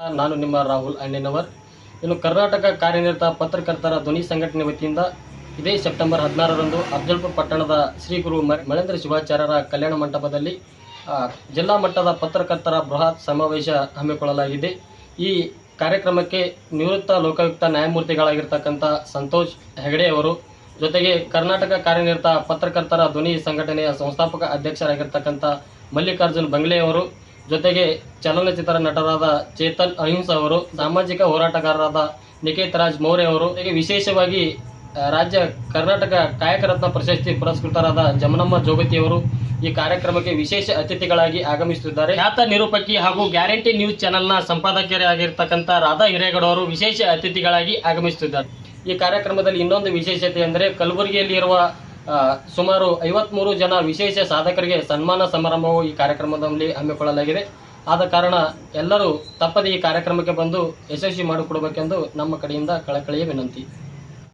ನಾನು ನಿಮ್ಮ ರಾಹುಲ್ ಅಣ್ಣನವರ್. ಇನ್ನು ಕರ್ನಾಟಕ ಕಾರ್ಯನಿರತ ಪತ್ರಕರ್ತರ ಧ್ವನಿ ಸಂಘಟನೆ ವತಿಯಿಂದ ಇದೇ ಸೆಪ್ಟೆಂಬರ್ ಹದಿನಾರರಂದು ಅಫಜಲ್ಪುರ ಪಟ್ಟಣದ ಶ್ರೀ ಗುರು ಮಳೇಂದ್ರ ಶಿವಾಚಾರ್ಯರ ಕಲ್ಯಾಣ ಮಂಟಪದಲ್ಲಿ ಜಿಲ್ಲಾ ಮಟ್ಟದ ಪತ್ರಕರ್ತರ ಬೃಹತ್ ಸಮಾವೇಶ ಹಮ್ಮಿಕೊಳ್ಳಲಾಗಿದೆ. ಈ ಕಾರ್ಯಕ್ರಮಕ್ಕೆ ನಿವೃತ್ತ ಲೋಕಾಯುಕ್ತ ನ್ಯಾಯಮೂರ್ತಿಗಳಾಗಿರ್ತಕ್ಕಂಥ ಸಂತೋಷ್ ಹೆಗಡೆ ಅವರು, ಜೊತೆಗೆ ಕರ್ನಾಟಕ ಕಾರ್ಯನಿರತ ಪತ್ರಕರ್ತರ ಧ್ವನಿ ಸಂಘಟನೆಯ ಸಂಸ್ಥಾಪಕ ಅಧ್ಯಕ್ಷರಾಗಿರ್ತಕ್ಕಂಥ ಮಲ್ಲಿಕಾರ್ಜುನ್ ಬಂಗ್ಲೆ ಅವರು ಜೊತೆಗೆ ಚಲನಚಿತ್ರ ನಟರಾದ ಚೇತನ್ ಅಹಿಂಸ ಅವರು ಸಾಮಾಜಿಕ ಹೋರಾಟಗಾರರಾದ ನಿಕೇತ್ ರಾಜ್ ಮೌರ್ಯ ಅವರು ಹೀಗೆ ವಿಶೇಷವಾಗಿ ರಾಜ್ಯ ಕರ್ನಾಟಕ ಕಾಯಕ ರತ್ನ ಪ್ರಶಸ್ತಿ ಪುರಸ್ಕೃತರಾದ ಜಮನಮ್ಮ ಜೋಗತಿ ಅವರು ಈ ಕಾರ್ಯಕ್ರಮಕ್ಕೆ ವಿಶೇಷ ಅತಿಥಿಗಳಾಗಿ ಆಗಮಿಸುತ್ತಿದ್ದಾರೆ. ಖ್ಯಾತ ನಿರೂಪಕಿ ಹಾಗೂ ಗ್ಯಾರಂಟಿ ನ್ಯೂಸ್ ಚಾನೆಲ್ನ ಸಂಪಾದಕಿಯರಾಗಿರ್ತಕ್ಕಂಥ ರಾಧಾ ಹಿರೇಗೌಡ ಅವರು ವಿಶೇಷ ಅತಿಥಿಗಳಾಗಿ ಆಗಮಿಸುತ್ತಿದ್ದಾರೆ. ಈ ಕಾರ್ಯಕ್ರಮದಲ್ಲಿ ಇನ್ನೊಂದು ವಿಶೇಷತೆ ಅಂದರೆ ಕಲಬುರಗಿಯಲ್ಲಿ ಇರುವ ಆ, ಸುಮಾರು ಐವತ್ಮೂರು ಜನ ವಿಶೇಷ ಸಾಧಕರಿಗೆ ಸನ್ಮಾನ ಸಮಾರಂಭವು ಈ ಕಾರ್ಯಕ್ರಮದಲ್ಲಿ ಹಮ್ಮಿಕೊಳ್ಳಲಾಗಿದೆ. ಆದ ಕಾರಣ ಎಲ್ಲರೂ ತಪ್ಪದೇ ಈ ಕಾರ್ಯಕ್ರಮಕ್ಕೆ ಬಂದು ಯಶಸ್ವಿ ಮಾಡಿಕೊಡಬೇಕೆಂದು ನಮ್ಮ ಕಡೆಯಿಂದ ಕಳಕಳಿಯ ವಿನಂತಿ.